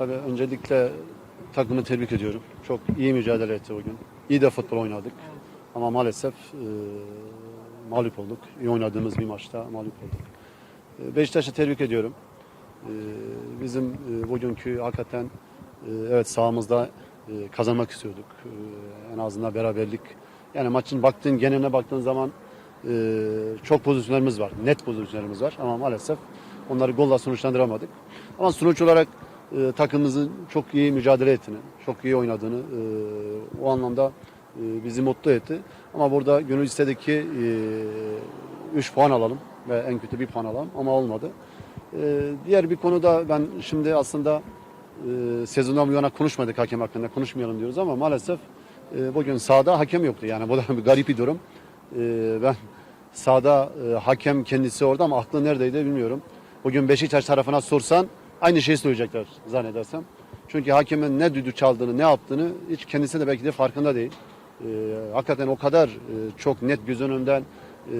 Tabii öncelikle takımı tebrik ediyorum. Çok iyi mücadele etti bugün. İyi de futbol oynadık. Ama maalesef e, mağlup olduk. İyi oynadığımız bir maçta mağlup olduk. E, Beşiktaş'ı tebrik ediyorum. E, bizim e, bugünkü hakikaten e, evet sahamızda e, kazanmak istiyorduk. E, en azından beraberlik. Yani maçın baktığın geneline baktığın zaman e, çok pozisyonlarımız var. Net pozisyonlarımız var ama maalesef onları golla sonuçlandıramadık. Ama sonuç olarak e, takımımızın çok iyi mücadele ettiğini, çok iyi oynadığını e, o anlamda e, bizi mutlu etti. Ama burada gönül istedi ki 3 puan alalım ve en kötü bir puan alalım ama olmadı. E, diğer bir konuda ben şimdi aslında e, sezondan bu yana konuşmadık hakem hakkında konuşmayalım diyoruz ama maalesef e, bugün sahada hakem yoktu yani bu da bir garip bir durum. E, ben sahada e, hakem kendisi orada ama aklı neredeydi bilmiyorum. Bugün Beşiktaş tarafına sorsan aynı şeyi söyleyecekler zannedersem. Çünkü hakemin ne düdük çaldığını, ne yaptığını hiç kendisi de belki de farkında değil. E, hakikaten o kadar e, çok net göz önünden e,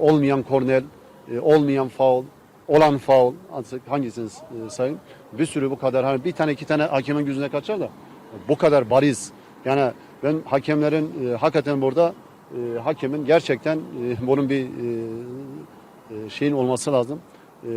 olmayan kornel, e, olmayan faul, olan faul artık hangisini e, sayayım? Bir sürü bu kadar hani bir tane iki tane hakemin gözüne kaçar da bu kadar bariz. Yani ben hakemlerin e, hakikaten burada e, hakemin gerçekten e, bunun bir e, e, şeyin olması lazım. E,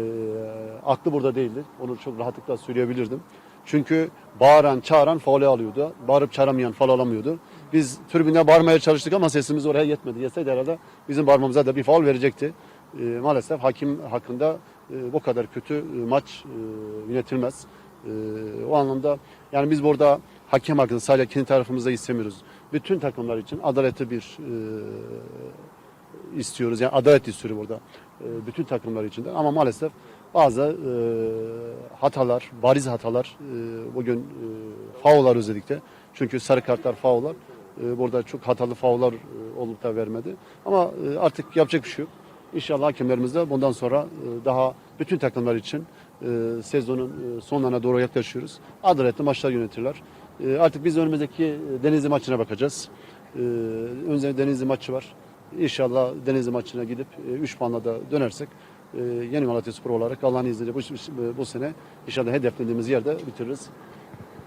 aklı burada değildi. Onu çok rahatlıkla söyleyebilirdim. Çünkü bağıran, çağıran faule alıyordu. Bağırıp çağıramayan faul alamıyordu. Biz tribüne bağırmaya çalıştık ama sesimiz oraya yetmedi. Yetseydi herhalde bizim bağırmamıza da bir faul verecekti. E, maalesef hakim hakkında e, bu kadar kötü e, maç e, yönetilmez. E, o anlamda yani biz burada hakem hakkında sadece kendi tarafımızda istemiyoruz. Bütün takımlar için adaletli bir e, istiyoruz. Yani adalet istiyoruz burada. E, bütün takımlar için de. Ama maalesef bazı e, hatalar, bariz hatalar e, bugün faullar özellikle. Çünkü sarı kartlar faullar. Burada çok hatalı faullar e, olup da vermedi. Ama artık yapacak bir şey yok. İnşallah hakemlerimiz de bundan sonra daha bütün takımlar için sezonun sonlarına doğru yaklaşıyoruz. Adaletli maçlar yönetirler. Artık biz önümüzdeki Denizli maçına bakacağız. Önümüzde Denizli maçı var. İnşallah Denizli maçına gidip 3 puanla da dönersek e, Yeni Malatya Spor olarak Allah'ın izniyle bu, bu sene inşallah hedeflediğimiz yerde bitiririz.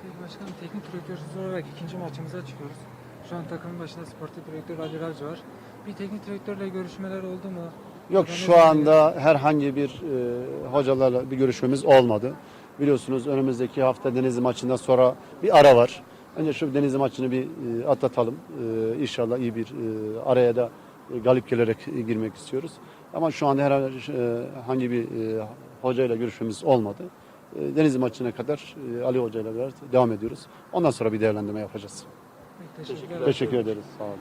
Peki başkanım teknik direktörsüz olarak ikinci maçımıza çıkıyoruz. Şu an takımın başında sportif direktör Ali Ravcı var. Bir teknik direktörle görüşmeler oldu mu? Yok şu anda herhangi bir e, hocalarla bir görüşmemiz olmadı. Biliyorsunuz önümüzdeki hafta Denizli maçından sonra bir ara var. Önce şu Denizli maçını bir e, atlatalım. E, inşallah iyi bir e, araya da e, galip gelerek e, girmek istiyoruz. Ama şu anda herhangi bir e, hocayla görüşmemiz olmadı. E, Denizli maçına kadar e, Ali Hoca ile beraber devam ediyoruz. Ondan sonra bir değerlendirme yapacağız. Teşekkür ederim. Teşekkür ederiz. Sağ olun.